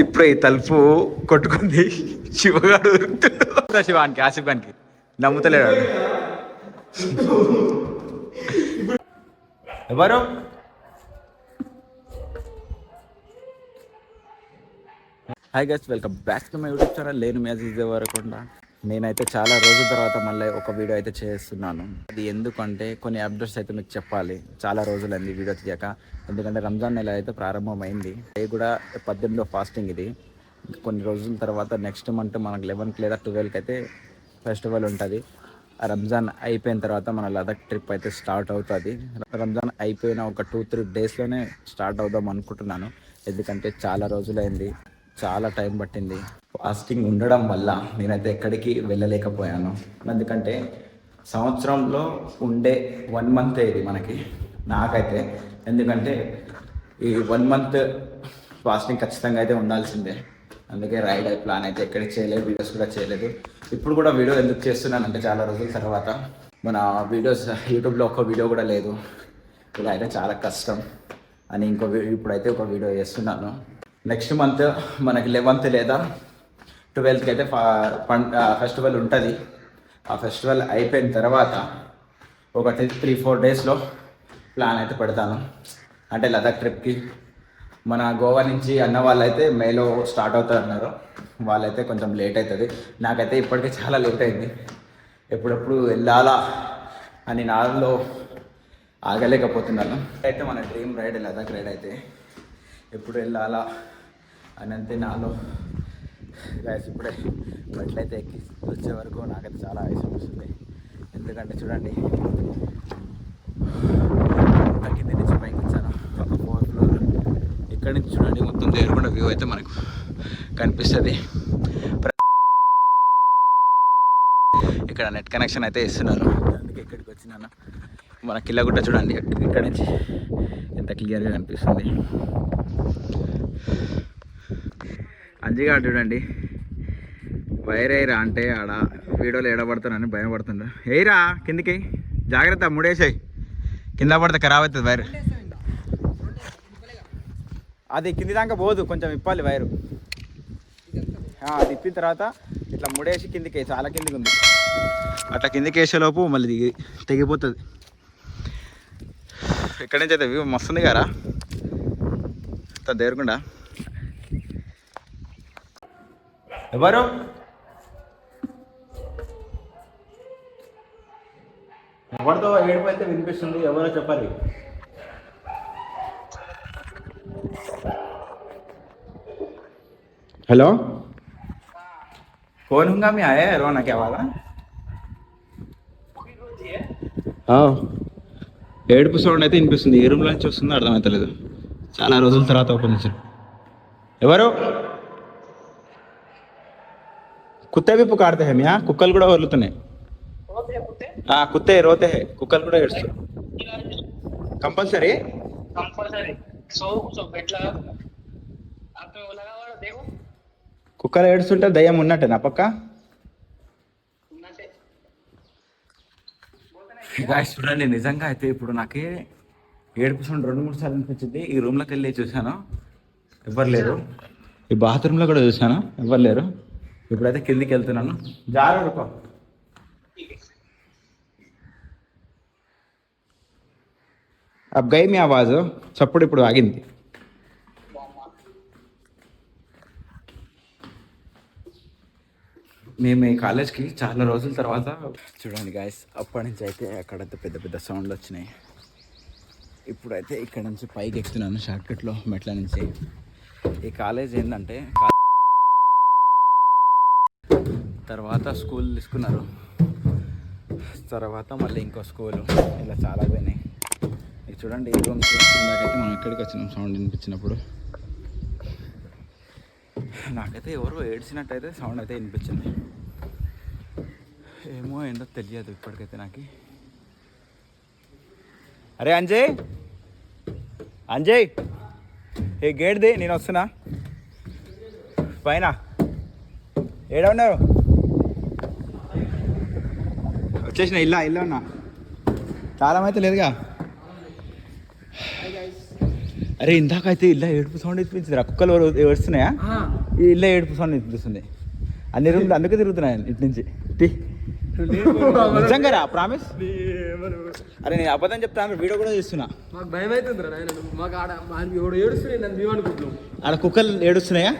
ఇప్పుడే తలుపు కొట్టుకుంది. శివగాడు. శివానికి ఆసిఫ్ ఖాన్కి నమ్ముతలేడు. ఎవరు? Hi guys welcome back to my YouTube channel లేను మ్యాజిక్ వరకుండా నేనైతే చాలా రోజుల తర్వాత మళ్ళీ ఒక వీడియో అయితే చేస్తున్నాను. అది ఎందుకంటే కొన్ని అప్డేట్స్ అయితే మీకు చెప్పాలి. చాలా రోజులైంది వీడియో తీయక. ఎందుకంటే రంజాన్ నెల అయితే ప్రారంభమైంది. అది కూడా పద్దెనిమిదో ఫాస్టింగ్ ఇది. కొన్ని రోజుల తర్వాత నెక్స్ట్ మంత్ మనకు లెవెన్కి లేదా ట్వెల్వ్కి అయితే ఫెస్టివల్ ఉంటుంది. ఆ రంజాన్ అయిపోయిన తర్వాత మన లదాఖ్ ట్రిప్ అయితే స్టార్ట్ అవుతుంది. రంజాన్ అయిపోయిన ఒక టూ త్రీ డేస్లోనే స్టార్ట్ అవుదాం అనుకుంటున్నాను. ఎందుకంటే చాలా రోజులైంది. చాలా టైం పట్టింది. ఫాస్టింగ్ ఉండడం వల్ల నేనైతే ఎక్కడికి వెళ్ళలేకపోయాను. ఎందుకంటే సంవత్సరంలో ఉండే వన్ మంత్ ఇది మనకి? నాకైతే. ఎందుకంటే ఈ వన్ మంత్ ఫాస్టింగ్ ఖచ్చితంగా అయితే ఉండాల్సిందే. అందుకే రైడ్ ప్లాన్ అయితే ఎక్కడికి చేయలేదు వీడియోస్ కూడా చేయలేదు. ఇప్పుడు కూడా వీడియో ఎందుకు చేస్తున్నానంటే చాలా రోజుల తర్వాత మన వీడియోస్ యూట్యూబ్లో ఒక్క వీడియో కూడా లేదు. ఇలా అయితే చాలా కష్టం. అని ఇంకో వీ- ఇప్పుడైతే ఒక వీడియో చేస్తున్నాను. నెక్స్ట్ మంత్ మనకి లెవెన్త్ లేదా ట్వెల్త్కి అయితే ఫెస్టివల్ ఉంటుంది. ఆ ఫెస్టివల్ అయిపోయిన తర్వాత ఒక త్రీ ఫోర్ డేస్లో ప్లాన్ అయితే పెడతాను. అంటే లదాఖ్ ట్రిప్కి. మన గోవా నుంచి అన్న వాళ్ళైతే మేలో స్టార్ట్ అవుతారు అన్నారు వాళ్ళైతే కొంచెం లేట్ అవుతుంది నాకైతే ఇప్పటికే చాలా లేట్ అయింది. ఎప్పుడెప్పుడు వెళ్ళాలా అని నాలో ఆగలేకపోతున్నాను. అయితే మన డ్రీమ్ రైడ్ లదాఖ్ రైడ్ అయితే ఎప్పుడు వెళ్ళాలా అని అంతే నాలో గాయస్ ఇప్పుడే బట్లయితే ఎక్కి వచ్చే వరకు నాకైతే చాలా ఆయాసం వస్తుంది. ఎందుకంటే చూడండి కింద నుంచి పైకి వచ్చాను. ఒక ఫోర్ ఫ్లోర్ ఇక్కడ నుంచి చూడండి మొత్తం దేవరకొండ వ్యూ అయితే మనకు కనిపిస్తుంది. ఇక్కడ నెట్ కనెక్షన్ అయితే ఇస్తున్నారు అందుకే ఇక్కడికి వచ్చినాను. మన కిల్లగుట్ట చూడండి ఇక్కడ నుంచి ఎంత క్లియర్గా కనిపిస్తుంది. మంచిగా చూడండి. వైర్ ఎయిరా అంటే ఆడ వీడియోలో ఎడబడతానని భయపడుతుండ ఎయిరా కిందికి. జాగ్రత్త ముడేసాయి. కింద పడితే ఖరాబ్ అవుతుంది వైర్. అది కింది దాకా పోదు కొంచెం ఇప్పాలి వైరు. అది ఇప్పిన తర్వాత ఇట్లా ముడేసి కిందికి చాలా కిందికి ఉంది అట్లా కిందికి వేసేలోపు మళ్ళీ దిగి తెగిపోతుంది. ఇక్కడి నుంచి అయితే వ్యూ మస్తుంది కదా? దేరకుండా ఎవరు ఎవరితో ఏడుపు అయితే వినిపిస్తుంది ఎవరో చెప్పాలి हेलो कौन हूँगा मैं आया है रोना क्या वाला ఏడుపు సౌండ్ అయితే వినిపిస్తుంది ఏ రూమ్లో నుంచి వస్తుందో అర్థమవుతలేదు చాలా రోజుల తర్వాత ఓపెన్ చేశారు ఎవరు కుత్తే విప్పు కాడతే మియా కుక్కలు కూడా వదులుతున్నాయి కుత్తే రోతే హే కుక్కలు కూడా ఏడుస్తాయి కంపల్సరీ కుక్కలు ఏడుస్తుంటే దయ్యం ఉన్నట్టే నా పక్క చూడండి నిజంగా అయితే ఇప్పుడు నాకే ఏడుపుసం రెండు మూడు సార్లు అనిపించింది. ఈ రూమ్లోకి వెళ్ళి చూశాను? ఎవ్వరు లేరు? ఈ బాత్రూంలో కూడా చూశాను? ఎవ్వరు లేరు? ఇప్పుడైతే కిందికి వెళ్తున్నాను. జాగ్రత్త అబ్ గై మీ ఆవాజ్ చప్పుడు ఇప్పుడు ఆగింది. మేము ఈ కాలేజ్కి చాలా రోజుల తర్వాత చూడండి గాయస్ అప్పటి నుంచి అయితే అక్కడంతా పెద్ద పెద్ద సౌండ్లు వచ్చినాయి. ఇప్పుడైతే ఇక్కడ నుంచి పైకి ఎక్కుతున్నాను షార్ట్కట్లో మెట్ల నుంచి. ఈ కాలేజ్ ఏంటంటే తర్వాత స్కూల్ తీసుకున్నారు. తర్వాత మళ్ళీ ఇంకో స్కూల్. ఇలా చాలా పోయినాయి. ఇది చూడండి ఈ రూమ్స్ ఇందాకైతే మనం ఎక్కడికి వచ్చినాం? సౌండ్ వినిపించినప్పుడు. నాకైతే ఎవరో ఏడ్చినట్టయితే సౌండ్ అయితే వినిపించింది. ఏమో ఏంటో తెలియదు ఇప్పటికైతే నాకు. అరే అంజయ్! అంజయ్! ఏ గేట్ది నేను వస్తున్నా. పైన. ఏడ ఉన్నారు? వచ్చేసిన ఇల్లా ఇల్లు ఉన్నా తాళం అయితే లేదుగా. అరే ఇందాకైతే ఇల్లా ఏడుపు సౌండ్ వినిపించింది కుక్కలు ఎవరు- ఏడుస్తున్నాయా? ఈ ఇల్లా ఏడుపు సౌండ్ వినిపిస్తుంది. అన్ని రూమ్లు అందుకే తిరుగుతున్నాయి ఇటు నుంచి. టీ. నిజంగా రా ప్రామిస్? అరే నేను అబద్ధం చెప్తాను వీడియో కూడా తీస్తున్నా మాకు భయం అవుతుందిరా నాయన నువ్వు మాకు ఆడ మాకు ఎవడు ఏడుస్తున్నాయి నన్ను మేము అనుకుంటున్నాం. ఆడ కుక్కలు ఏడుస్తున్నాయా?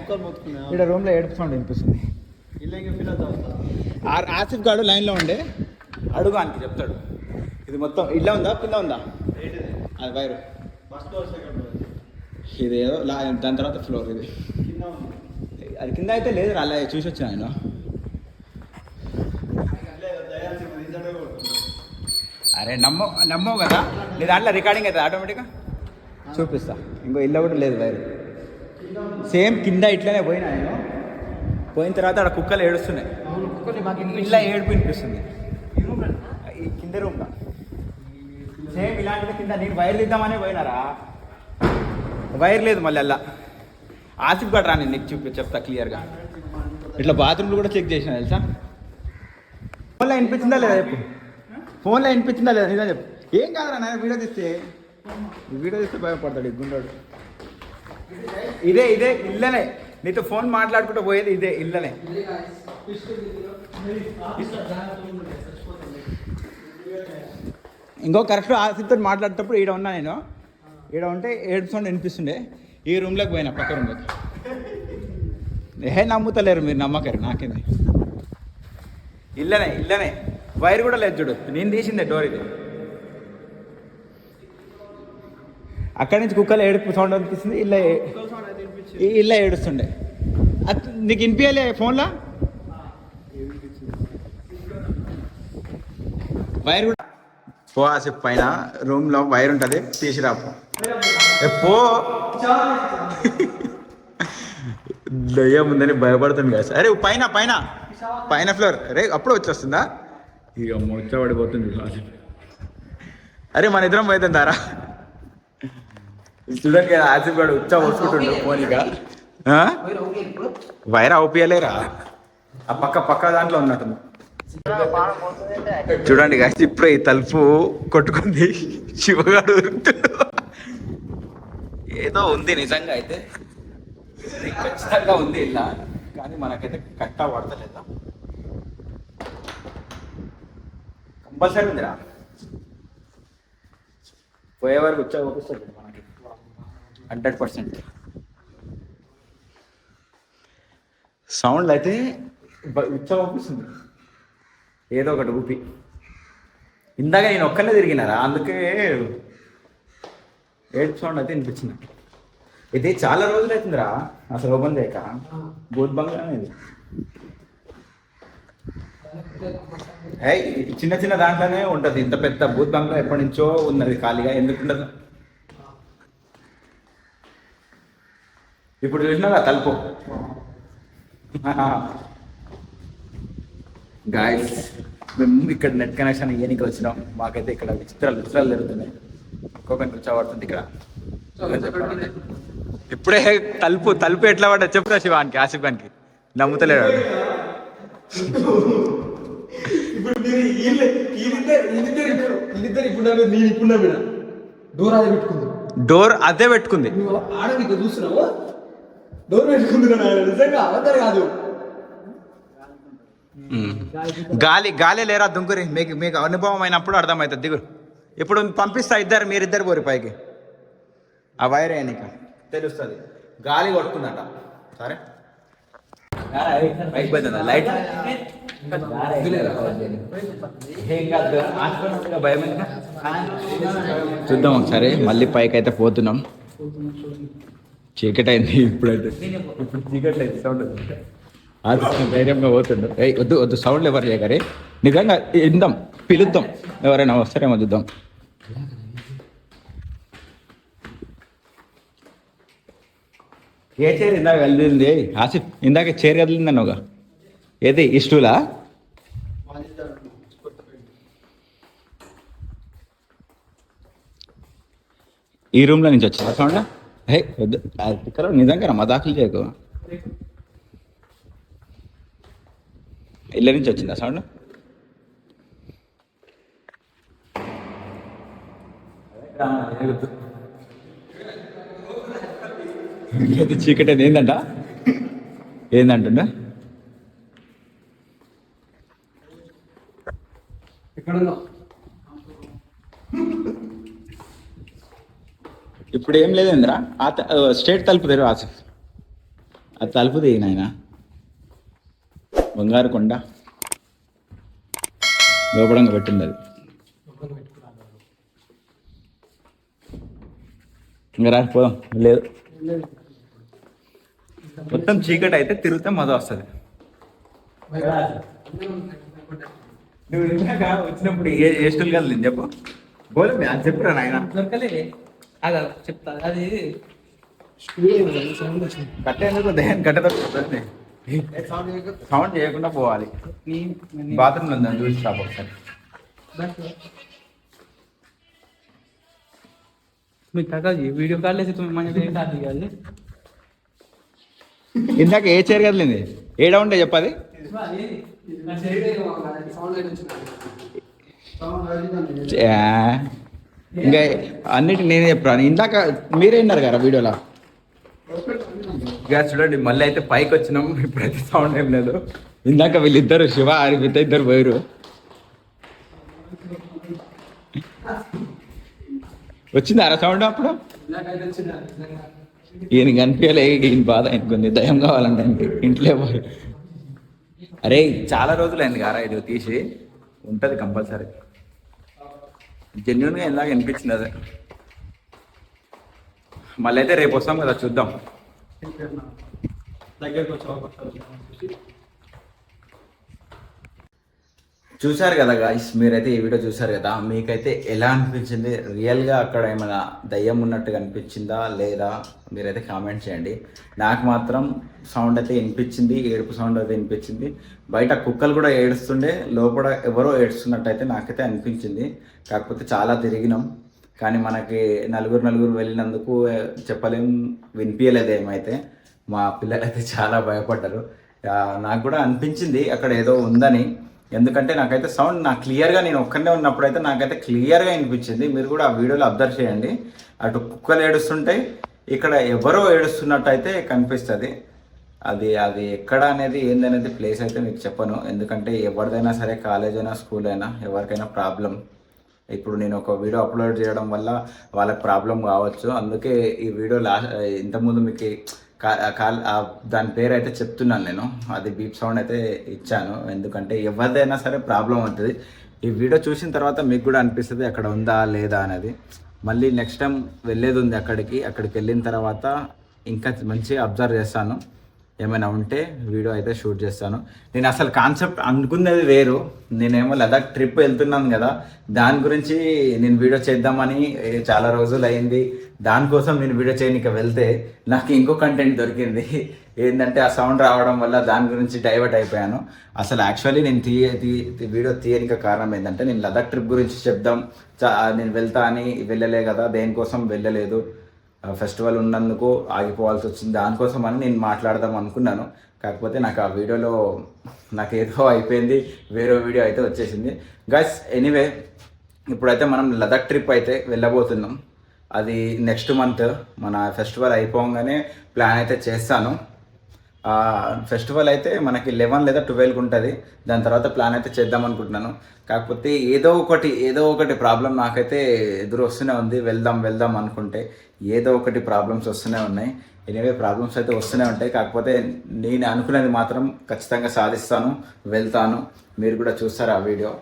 ఇక్కడ రూమ్లో ఏడుపు సౌండ్ వినిపిస్తుంది. ఆసిఫ్ గాడు లైన్లో ఉండే. అడుగు ఆయనకి చెప్తాడు. ఇది మొత్తం ఇట్లా ఉందా? కింద ఉందా? అది వైరు. ఇది ఏదో లా- దాని తర్వాత ఫ్లోర్ ఇది. అది కింద అయితే లేదు అలా చూసి వచ్చిన ఆయన అరే నమ్మో నమ్మవు కదా. నీ దాంట్లో రికార్డింగ్ అవుతుంది ఆటోమేటిక్గా చూపిస్తా. ఇంకో ఇల్లు కూడా లేదు వైరు. సేమ్ కింద ఇట్లనే పోయినా నేను. పోయిన తర్వాత అక్కడ కుక్కలు ఏడుస్తున్నాయి. ఇట్లా ఏడుపు వినిపిస్తుంది. కింద రూమ్లో సేమ్ ఇలాంటిది కింద నేను వైర్ తీద్దామనే పోయినారా? వైర్ లేదు మళ్ళీ అలా. ఆసిఫ్ గడ్ రాని నీకు చూపి చెప్తా క్లియర్గా. ఇట్లా బాత్రూమ్లు కూడా చెక్ చేసిన తెలుసా? ఫోన్లో వినిపించిందా లేదా చెప్పు? ఫోన్లో వినిపించిందా లేదా? నిజం చెప్పు. ఏం కాదురా నాయన వీడియో తీస్తే. ఈ వీడియో తీస్తే భయపడతాడు గుండాడు. ఇదే ఇదే ఇల్లనే. నీతో ఫోన్ మాట్లాడుకుంటూ పోయేది ఇదే ఇల్లనే. ఇంకో కరెక్ట్ ఆసిఫ్తో మాట్లాడేటప్పుడు ఈడ ఉన్నా నేను. ఈడ ఉంటే ఏడు సౌండ్ వినిపిస్తుండే. ఈ రూమ్లోకి పోయినా పక్క రూమ్లోకి. ఏ నమ్ముతలేరు మీరు నమ్మకరు నాకేంది. ఇల్లనే ఇల్లనే. వైర్ కూడా లేదు చూడు నేను తీసిందే డోర్ ఇది. అక్కడి నుంచి కుక్కలు ఏడుపు సౌండ్ అనిపిస్తుంది ఇల్ల ఇల్ల ఏడుస్తుండే. నీకు వినిపించాలి ఫోన్లో? వైర్ కూడా పో ఆసిఫ్ పైన రూమ్లో వైర్ ఉంటుంది తీసిరాపు. పో. దయ్యం ఉందని భయపడుతుంది కదా అరే పైన పైన. పైన ఫ్లోర్. అరే అప్పుడు వచ్చేస్తుందా? ఇక మొచ్చబడిపోతుంది ఆసిఫ్ అరే మన ఇద్దరం పోతుందారా చూడండి కదా ఆసిఫ్ గారు ఉచ్చా వస్తుంటుండు పోనీగా ఆ? వైర్ అవుపియలేరా ఆ పక్క పక్క దాంట్లో ఉన్నట్టుంది. చూడండి గాయస్ ఇప్పుడే ఈ తలుపు కొట్టుకుంది. శివగాడు ఏదో ఉంది నిజంగా అయితే. ఖచ్చితంగా ఉంది ఇలా కానీ మనకైతే కట్టా పడతలేదా? కంపల్సరీ ఉందిరా. పోయే వరకు వచ్చా ఒప్పిస్తుంది మనకి. హండ్రెడ్ పర్సెంట్ సౌండ్ అయితే బ- ఉచ్చ ఏదో ఒకటి ఊపి. ఇందాక నేను ఒక్కనే తిరిగినారా? అందుకే ఏడ్ సౌండ్ అయితే వినిపించింది. ఇది చాలా రోజులు అవుతుందిరా. అసలు ఓపెన్ చేయక. బూత్ బంగ్లా అనేది చిన్న చిన్న దాంట్లోనే ఉంటుంది. ఇంత పెద్ద బూత్ బంగ్లా ఎప్పటి నుంచో ఉన్నది ఖాళీగా. ఎందుకు ఉండదు? ఇప్పుడు చూసినారా తలుపు. గాయస్ మేము ఇక్కడ నెట్ కనెక్షన్ ఇయ్యనికి వచ్చినాం? మాకైతే ఇక్కడ విచిత్రాలు విచిత్రాలు జరుగుతున్నాయి. ఒక్కొక్కరికి కూర్చోబడుతుంది ఇక్కడ. ఇప్పుడే తలుపు తలుపు ఎట్లా పడ్డా? చెప్పురా శివానికి ఆసిఫ్ ఖాన్కి నమ్ముతలేడు డోర్ అది పెట్టుకుంది. డోర్ అదే పెట్టుకుంది. డోర్ కాదు. గాలి గాలి లేరా దుంకురి? మీకు మీకు అనుభవం అయినప్పుడు అర్థమవుతుంది. దిగురు ఇప్పుడు పంపిస్తా ఇద్దరు మీరిద్దరు పోరి పైకి. ఆ వైర్ అయ్యాక తెలుస్తుంది. గాలి కొట్టుకుందట సరే. పైకి పోతుందా లైట్? భయం చూద్దాం ఒకసారి. మళ్ళీ పైకి అయితే పోతున్నాం. చీకటి అయింది ఇప్పుడైతే. ఇప్పుడు చీకటి అయింది సౌండ్ ధైర్యంగా పోతుండు. ఏ వద్దు వద్దు సౌండ్ ఎవరు చేయగారి? నిజంగా ఇందాం పిలుద్దాం. ఎవరైనా వస్తారేమో చూద్దాం. ఏ చైర్ ఇందాక కదిలింది? ఆసిఫ్ ఇందాక చైర్ కదిలింది అన్నోగా ఏది ఇష్టూలా ఈ రూమ్లో నుంచి వచ్చిందా సౌండ్ హే వద్దు నిజంగా మా నిజంగా చేయకు. ఇళ్ళ నుంచి వచ్చిందా సౌండ్? ఇది చీకటి అది ఏందంట? ఏందంటుండ? ఇప్పుడు ఏం లేదేంద్రా ఆ త- ఆ స్టేట్ తలుపు తెరు ఆసు ఆ తలుపు తీయి బంగారు కొండ లోపడంగా పెట్టింది అది. ఇంకా రా పోదాం. లేదు. మొత్తం చీకటి అయితే తిరిగితే మజా వస్తుంది. నువ్వు ఇందాక వచ్చినప్పుడు ఏ ఏ స్టూల్ కదా నేను చెప్పు. బోలు అది చెప్పురా నాయన. దొరకలే అదా చెప్తా. అది కట్టేందుకు దయ్యాన్ని కట్టదొరుకుతుంది సౌండ్ చేయకుండా పోవాలి. బాత్రూమ్లో ఉందని చూసి రాబో ఒకసారి. మీకు తగ్గదు వీడియో కాల్ లేదు మంచిది ఇందాక ఏ చైర్ కదిలింది? ఏ ఉంటే చెప్పాలి? ఇంకా అన్నిటి నేనే చెప్పాను ఇందాక మీరే విన్నారు కదా వీడియోలో. ఇక చూడండి మళ్ళీ అయితే పైకి వచ్చినాం. ఇప్పుడైతే సౌండ్ ఏం లేదు. ఇందాక వీళ్ళిద్దరు శివ ఆరిపిత ఇద్దరు పోయారు వచ్చింది అర సౌండ్ అప్పుడు? ఈయన కనిపించలే ఈయన బాధ ఆయనకుంది దయం కావాలంటే ఇంట్లో పోయి. అరే చాలా రోజులు అయింది కారా ఇది తీసి. ఉంటుంది కంపల్సరీ. జెన్యున్గా ఇలాగ అనిపించింది అదే. మళ్ళీ అయితే రేపు వస్తాం కదా చూద్దాం. దగ్గరకు చూశారు కదా గాయస్ మీరైతే ఈ వీడియో చూశారు కదా మీకైతే ఎలా అనిపించింది? రియల్గా అక్కడ ఏమైనా దయ్యం ఉన్నట్టుగా అనిపించిందా లేదా? మీరైతే కామెంట్ చేయండి. నాకు మాత్రం సౌండ్ అయితే వినిపించింది ఏడుపు సౌండ్ అయితే వినిపించింది. బయట కుక్కలు కూడా ఏడుస్తుండే లోపల ఎవరో ఏడుస్తున్నట్టు అయితే నాకైతే అనిపించింది. కాకపోతే చాలా తిరిగినాం. కానీ మనకి నలుగురు నలుగురు వెళ్ళినందుకు చెప్పలేం వినిపించలేదు ఏమైతే. మా పిల్లలైతే చాలా భయపడ్డారు. నాకు కూడా అనిపించింది అక్కడ ఏదో ఉందని. ఎందుకంటే నాకైతే సౌండ్ నాకు క్లియర్గా నేను ఒక్కనే ఉన్నప్పుడు అయితే నాకైతే క్లియర్గా వినిపించింది. మీరు కూడా ఆ వీడియోలో అబ్జర్వ్ చేయండి. అటు కుక్కలు ఏడుస్తుంటాయి ఇక్కడ ఎవరో ఏడుస్తున్నట్టు అయితే కనిపిస్తుంది. అది అది ఎక్కడ అనేది ఏందనేది ప్లేస్ అయితే మీకు చెప్పను. ఎందుకంటే ఎవరిదైనా సరే కాలేజ్ అయినా స్కూల్ అయినా ఎవరికైనా ప్రాబ్లం. ఇప్పుడు నేను ఒక వీడియో అప్లోడ్ చేయడం వల్ల వాళ్ళకి ప్రాబ్లం కావచ్చు. అందుకే ఈ వీడియో లాస్ట్ ఇంతకుముందు మీకు కా- కాల్ దాని పేరు అయితే చెప్తున్నాను నేను. అది బీప్ సౌండ్ అయితే ఇచ్చాను. ఎందుకంటే ఎవరిదైనా సరే ప్రాబ్లం అవుతుంది. ఈ వీడియో చూసిన తర్వాత మీకు కూడా అనిపిస్తుంది అక్కడ ఉందా లేదా అనేది. మళ్ళీ నెక్స్ట్ టైం వెళ్ళేది ఉంది అక్కడికి. అక్కడికి వెళ్ళిన తర్వాత ఇంకా మంచిగా అబ్జర్వ్ చేస్తాను. ఏమైనా ఉంటే వీడియో అయితే షూట్ చేస్తాను. నేను అసలు కాన్సెప్ట్ అనుకున్నది వేరు. నేనేమో లదాఖ్ ట్రిప్ వెళ్తున్నాను కదా దాని గురించి నేను వీడియో చేద్దామని చాలా రోజులు అయింది. దానికోసం నేను వీడియో చేయడానికి వెళ్తే. నాకు ఇంకో కంటెంట్ దొరికింది. ఏంటంటే ఆ సౌండ్ రావడం వల్ల దాని గురించి డైవర్ట్ అయిపోయాను. అసలు యాక్చువల్లీ నేను తీయ తీ- వీడియో తీయనిక కారణం ఏంటంటే నేను లదాఖ్ ట్రిప్ గురించి చెప్దాం చా- నేను వెళ్తా అని వెళ్ళలే కదా దేనికోసం వెళ్ళలేదు. ఫెస్టివల్ ఉన్నందుకు ఆగిపోవాల్సి వచ్చింది. దానికోసం అని నేను మాట్లాడదాం అనుకున్నాను. కాకపోతే నాకు ఆ వీడియోలో నాకు ఏదో అయిపోయింది వేరే వీడియో అయితే వచ్చేసింది. గైస్ ఎనీవే ఇప్పుడైతే మనం లదాఖ్ ట్రిప్ అయితే వెళ్ళబోతున్నాం. అది నెక్స్ట్ మంత్ మన ఫెస్టివల్ అయిపోగానే ప్లాన్ అయితే చేస్తాను. ఫెస్టివల్ అయితే మనకి లెవెన్ లేదా ట్వెల్వ్కి ఉంటుంది. దాని తర్వాత ప్లాన్ అయితే చేద్దాం అనుకుంటున్నాను. కాకపోతే ఏదో ఒకటి ఏదో ఒకటి ప్రాబ్లం నాకైతే ఎదురు వస్తూనే ఉంది. వెళ్దాం వెళ్దాం అనుకుంటే. ఏదో ఒకటి ప్రాబ్లమ్స్ వస్తూనే ఉన్నాయి. ఎనివే ప్రాబ్లమ్స్ అయితే వస్తూనే ఉంటాయి. కాకపోతే నేను అనుకునేది మాత్రం ఖచ్చితంగా సాధిస్తాను వెళ్తాను. మీరు కూడా చూస్తారు ఆ వీడియో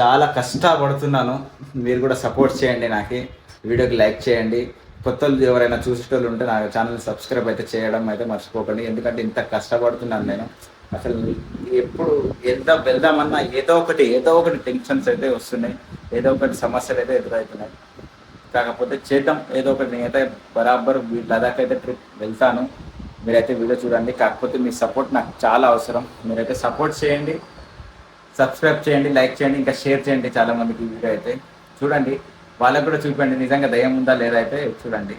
చాలా కష్టపడుతున్నాను. మీరు కూడా సపోర్ట్ చేయండి నాకు. వీడియోకి లైక్ చేయండి. కొత్త ఎవరైనా చూసేటోళ్ళు ఉంటే నా ఛానల్ సబ్స్క్రైబ్ అయితే చేయడం అయితే మర్చిపోకండి. ఎందుకంటే ఇంత కష్టపడుతున్నాను నేను. అసలు ఎప్పుడు వెళ్దాం వెళ్దామన్నా ఏదో ఒకటి ఏదో ఒకటి టెన్షన్స్ అయితే వస్తున్నాయి. ఏదో ఒకటి సమస్యలు అయితే ఎదురవుతున్నాయి కాకపోతే చేద్దాం. ఏదో ఒకటి నేనైతే బరాబర్ లదాఖ్ అయితే ట్రిప్ వెళ్తాను. మీరైతే వీడియో చూడండి. కాకపోతే మీ సపోర్ట్ నాకు చాలా అవసరం. మీరైతే సపోర్ట్ చేయండి. సబ్స్క్రైబ్ చేయండి లైక్ చేయండి ఇంకా షేర్ చేయండి చాలామందికి వీడియో అయితే. చూడండి. వాళ్ళకు కూడా చూపండి. నిజంగా దయ్యం ఉందా లేదా అయితే చూడండి.